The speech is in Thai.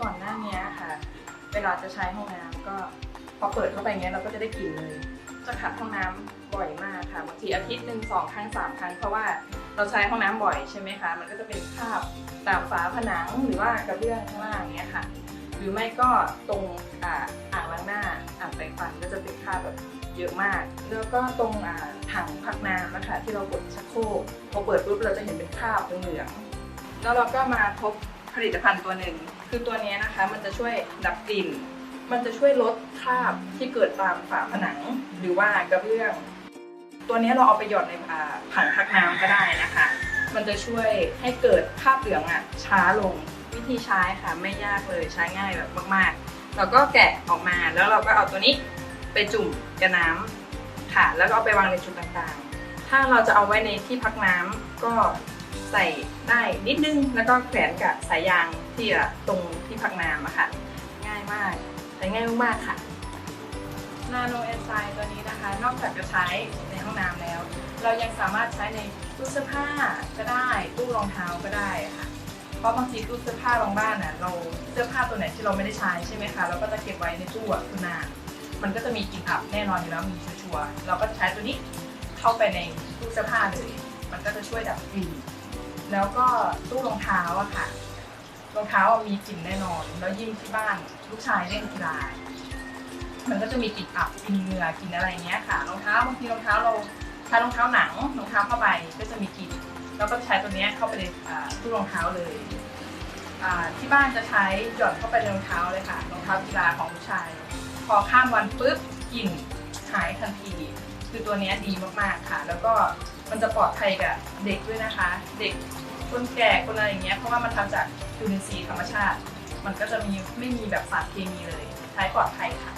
ก่อนหน้าเวลาจะใช้ห้องน้ำก็พอเปิดเข้าไปเงี้ยเราก็จะได้กลิ่นเลย จะขัดห้องน้ำบ่อยมากค่ะบางทีอาทิตย์หนึ่งสองครั้งสามครั้งเพราะว่าเราใช้ห้องน้ำบ่อยใช่ไหมคะ มันก็จะเป็นคราบตามฝาผนังหรือว่ากระเบื้องข้างล่างเงี้ยค่ะ หรือไม่ก็ตรงอ่างล้างหน้าอ่างแปรงฟันก็จะเป็นคราบแบบเยอะมาก แล้วก็ตรงอ่าถังพักน้ำนะคะที่เรากดชักโครกพอเปิดปุ๊บเราจะเห็นเป็นคราบเหลืองแล้วเราก็มาพบ ผลิตภัณฑ์ตัวหนึ่ง คือตัวนี้นะคะมันจะช่วยดับกลิ่น มันจะช่วยลดคราบที่เกิดตามฝาผนังหรือว่ากระเบื้อง ตัวนี้เราเอาไปหยอดในอ่าถังพักน้ำก็ได้นะคะ มันจะช่วยให้เกิดคราบเหลืองอะช้าลงวิธีใช้ค่ะไม่ยากเลยใช้ง่ายแบบมากๆ เราก็แกะออกมาแล้วเราก็เอาตัวนี้ไปจุ่มกับน้ำค่ะ แล้วก็เอาไปวางในจุดต่างๆ ถ้าเราจะเอาไว้ในที่พักน้ำก็ ใส่ได้นิดนึง แล้วก็แขวนกับสายยางที่อะตรงที่พักน้ำอะค่ะ ง่ายมากใช้ง่ายมากๆค่ะนาโนเอนไซม์ตัวนี้นะคะ นอกจากจะใช้ในห้องน้ำแล้ว เรายังสามารถใช้ในตู้เสื้อผ้าก็ได้ตู้รองเท้าก็ได้ค่ะเพราะบางทีตู้เสื้อผ้าบางบ้านน่ะเราเสื้อผ้าตัวไหนที่เราไม่ได้ใช้ใช่ไหมคะเราก็จะเก็บไว้ในตู้คุณนานมันก็จะมีกลิ่นอับแน่นอนอยู่แล้วมีชัวร์เราก็ใช้ตัวนี้เข้าไปในตู้เสื้อผ้าเลยมันก็จะช่วยดับกลิ่น แล้วก็ตู้รองเท้าอะค่ะ รองเท้ามีกลิ่นแน่นอน แล้วยิ่งที่บ้านลูกชายเล่นกีฬา มันก็จะมีกลิ่นอับกลิ่นเหงื่อกลิ่นอะไรเงี้ยค่ะ รองเท้าบางทีรองเท้าเราใช้รองเท้าหนังรองเท้าผ้าใบก็จะมีกลิ่นเราก็ใช้ตัวเนี้ยเข้าไปในตู้รองเท้าเลย ที่บ้านจะใช้หย่อนเข้าไปในรองเท้าเลยค่ะ รองเท้ากีฬาของลูกชาย พอข้ามวันปุ๊บกลิ่นหายทันที คือตัวเนี้ยดีมากๆค่ะ แล้วก็ มันจะปลอดภัยกับเด็กด้วยนะคะ เด็กคนแก่คนอะไรอย่างเงี้ยเพราะว่ามันทำจากจุลินทรีย์ธรรมชาติ มันก็จะมีไม่มีแบบสารเคมีเลยใช้ปลอดภัยค่ะ